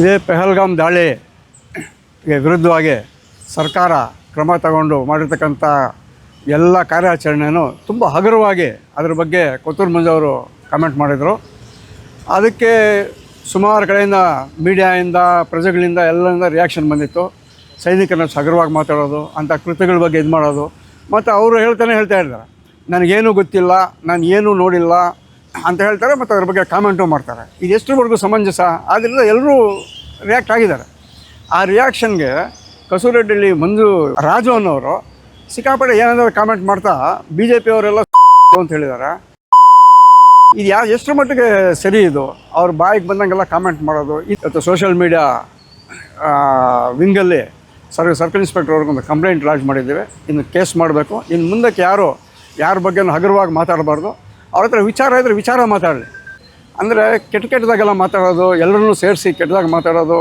ಇದೇ ಪೆಹಲ್ಗಾಮ್ ದಾಳಿಗೆ ವಿರುದ್ಧವಾಗಿ ಸರ್ಕಾರ ಕ್ರಮ ತಗೊಂಡು ಮಾಡಿರ್ತಕ್ಕಂಥ ಎಲ್ಲ ಕಾರ್ಯಾಚರಣೆಯನ್ನು ತುಂಬ ಹಗುರವಾಗಿ ಅದ್ರ ಬಗ್ಗೆ ಕೊತ್ತೂರು ಮಂಜು ಅವರು ಕಮೆಂಟ್ ಮಾಡಿದರು. ಅದಕ್ಕೆ ಸುಮಾರು ಕಡೆಯಿಂದ ಮೀಡಿಯಾಯಿಂದ, ಪ್ರಜೆಗಳಿಂದ ಎಲ್ಲರಿಂದ ರಿಯಾಕ್ಷನ್ ಬಂದಿತ್ತು. ಸೈನಿಕರನ್ನ ಸಗರವಾಗಿ ಮಾತಾಡೋದು, ಅಂಥ ಕೃತ್ಯಗಳ ಬಗ್ಗೆ ಇದು ಮಾಡೋದು ಮತ್ತು ಅವರು ಹೇಳ್ತಾನೆ ಹೇಳ್ತಾ ಇದ್ದಾರೆ, ನನಗೇನು ಗೊತ್ತಿಲ್ಲ ನಾನು ಏನೂ ನೋಡಿಲ್ಲ ಅಂತ ಹೇಳ್ತಾರೆ ಮತ್ತು ಅದ್ರ ಬಗ್ಗೆ ಕಾಮೆಂಟು ಮಾಡ್ತಾರೆ. ಇದು ಎಷ್ಟರವರೆಗೂ ಸಮಂಜಸ? ಆದ್ದರಿಂದ ಎಲ್ಲರೂ ರಿಯಾಕ್ಟ್ ಆಗಿದ್ದಾರೆ. ಆ ರಿಯಾಕ್ಷನ್ಗೆ ಕಸೂರೆಡ್ಡಿಲಿ ಮಂಜು ರಾಜು ಅನ್ನೋರು ಸಿಕ್ಕಾಪಟ್ಟೆ ಏನಾದರೂ ಕಾಮೆಂಟ್ ಮಾಡ್ತಾ ಬಿ ಜೆ ಪಿಯವರೆಲ್ಲ ಅಂತ ಹೇಳಿದ್ದಾರೆ. ಇದು ಯಾವ ಎಷ್ಟರ ಮಟ್ಟಿಗೆ ಸರಿ ಇದು? ಅವ್ರ ಬಾಯಿಗೆ ಬಂದಂಗೆಲ್ಲ ಕಾಮೆಂಟ್ ಮಾಡೋದು. ಇವತ್ತು ಸೋಷಿಯಲ್ ಮೀಡಿಯಾ ವಿಂಗಲ್ಲಿ ಸರ್ ಸರ್ಕಲ್ ಇನ್ಸ್ಪೆಕ್ಟರ್ ಅವ್ರಿಗೊಂದು ಕಂಪ್ಲೇಂಟ್ ಲಾಂಚ್ ಮಾಡಿದ್ದೀವಿ. ಇನ್ನು ಕೇಸ್ ಮಾಡಬೇಕು. ಇನ್ನು ಮುಂದಕ್ಕೆ ಯಾರು ಯಾರ ಬಗ್ಗೆ ಹಗುರವಾಗಿ ಮಾತಾಡಬಾರ್ದು. ಅವ್ರ ಹತ್ರ ವಿಚಾರ ಇದ್ದರೆ ವಿಚಾರ ಮಾತಾಡಲಿ. ಅಂದರೆ ಕೆಟ್ಟ ಕೆಟ್ಟದಾಗೆಲ್ಲ ಮಾತಾಡೋದು, ಎಲ್ಲರನ್ನೂ ಸೇರಿಸಿ ಕೆಟ್ಟದಾಗ ಮಾತಾಡೋದು,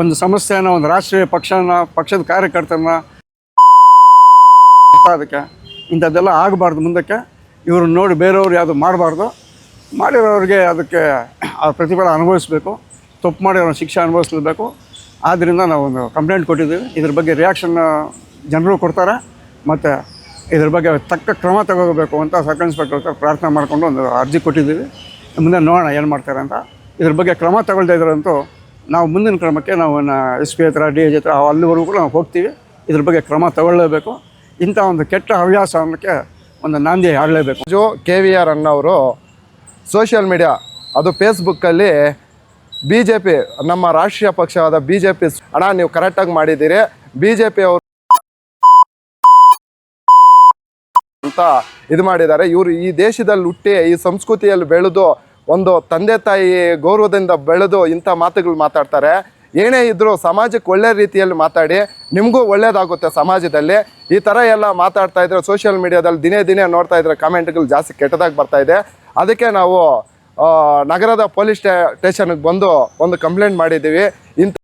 ಒಂದು ಸಮಸ್ಯೆನ, ಒಂದು ರಾಷ್ಟ್ರೀಯ ಪಕ್ಷನ, ಪಕ್ಷದ ಕಾರ್ಯಕರ್ತರನ್ನ ಅದಕ್ಕೆ, ಇಂಥದ್ದೆಲ್ಲ ಆಗಬಾರ್ದು ಮುಂದಕ್ಕೆ. ಇವ್ರನ್ನ ನೋಡಿ ಬೇರೆಯವ್ರು ಯಾವುದು ಮಾಡಬಾರ್ದು. ಮಾಡಿರೋರಿಗೆ ಅದಕ್ಕೆ ಆ ಪ್ರತಿಫಲ ಅನುಭವಿಸ್ಬೇಕು. ತಪ್ಪು ಮಾಡಿ ಅವ್ರನ್ನ ಶಿಕ್ಷೆ ಅನುಭವಿಸ್ಲೇಬೇಕು. ಆದ್ದರಿಂದ ನಾವು ಒಂದು ಕಂಪ್ಲೇಂಟ್ ಕೊಟ್ಟಿದ್ದೀವಿ. ಇದ್ರ ಬಗ್ಗೆ ರಿಯಾಕ್ಷನ್ ಜನರು ಕೊಡ್ತಾರೆ. ಮತ್ತು ಇದ್ರ ಬಗ್ಗೆ ತಕ್ಕ ಕ್ರಮ ತಗೋಬೇಕು ಅಂತ ಸಬ್ ಇನ್ಸ್ಪೆಕ್ಟರ್ ಹತ್ರ ಪ್ರಾರ್ಥನೆ ಮಾಡಿಕೊಂಡು ಒಂದು ಅರ್ಜಿ ಕೊಟ್ಟಿದ್ದೀವಿ. ಮುಂದೆ ನೋಡೋಣ ಏನು ಮಾಡ್ತಾರೆ ಅಂತ. ಇದ್ರ ಬಗ್ಗೆ ಕ್ರಮ ತಗೊಳ್ತಾ ಇದ್ರಂತೂ ನಾವು ಮುಂದಿನ ಕ್ರಮಕ್ಕೆ ನಾವು ಎಸ್ ಪಿ ಹತ್ರ, ಡಿ ಎಚ್ ಹತ್ರ, ಅಲ್ಲಿವರೆಗೂ ಕೂಡ ನಾವು ಹೋಗ್ತೀವಿ. ಇದ್ರ ಬಗ್ಗೆ ಕ್ರಮ ತಗೊಳ್ಳೇಬೇಕು. ಇಂಥ ಒಂದು ಕೆಟ್ಟ ಹವ್ಯಾಸ ಅನ್ನೋಕ್ಕೆ ಒಂದು ನಾಂದಿ ಆಡಲೇಬೇಕು ಜೋ ಕೆ ವಿ ಆರ್ ಅನ್ನೋರು ಸೋಷಿಯಲ್ ಮೀಡಿಯಾ, ಅದು ಫೇಸ್ಬುಕ್ಕಲ್ಲಿ ಬಿ ಜೆ ಪಿ, ನಮ್ಮ ರಾಷ್ಟ್ರೀಯ ಪಕ್ಷವಾದ ಬಿ ಜೆ ಪಿ, ಅಣ್ಣ, ನೀವು ಕರೆಕ್ಟಾಗಿ ಮಾಡಿದ್ದೀರಿ. ಬಿ ಜೆ ಪಿ ಅವರು ಅಂತ ಇದು ಮಾಡಿದ್ದಾರೆ. ಇವರು ಈ ದೇಶದಲ್ಲಿ ಹುಟ್ಟಿ, ಈ ಸಂಸ್ಕೃತಿಯಲ್ಲಿ ಬೆಳೆದು, ಒಂದು ತಂದೆ ತಾಯಿ ಗೌರವದಿಂದ ಬೆಳೆದು ಇಂಥ ಮಾತುಗಳು ಮಾತಾಡ್ತಾರೆ. ಏನೇ ಇದ್ದರೂ ಸಮಾಜಕ್ಕೆ ಒಳ್ಳೆ ರೀತಿಯಲ್ಲಿ ಮಾತಾಡಿ, ನಿಮಗೂ ಒಳ್ಳೇದಾಗುತ್ತೆ ಸಮಾಜದಲ್ಲಿ. ಈ ಥರ ಎಲ್ಲ ಮಾತಾಡ್ತಾ ಇದ್ರೆ ಸೋಷಿಯಲ್ ಮೀಡಿಯಾದಲ್ಲಿ ದಿನೇ ದಿನೇ ನೋಡ್ತಾ ಇದ್ರೆ ಕಮೆಂಟ್ಗಳು ಜಾಸ್ತಿ ಕೆಟ್ಟದಾಗಿ ಬರ್ತಾ ಇದೆ. ಅದಕ್ಕೆ ನಾವು ನಗರದ ಪೊಲೀಸ್ ಸ್ಟೇ ಸ್ಟೇಷನ್ಗೆ ಬಂದು ಒಂದು ಕಂಪ್ಲೇಂಟ್ ಮಾಡಿದ್ದೀವಿ. ಇಂಥ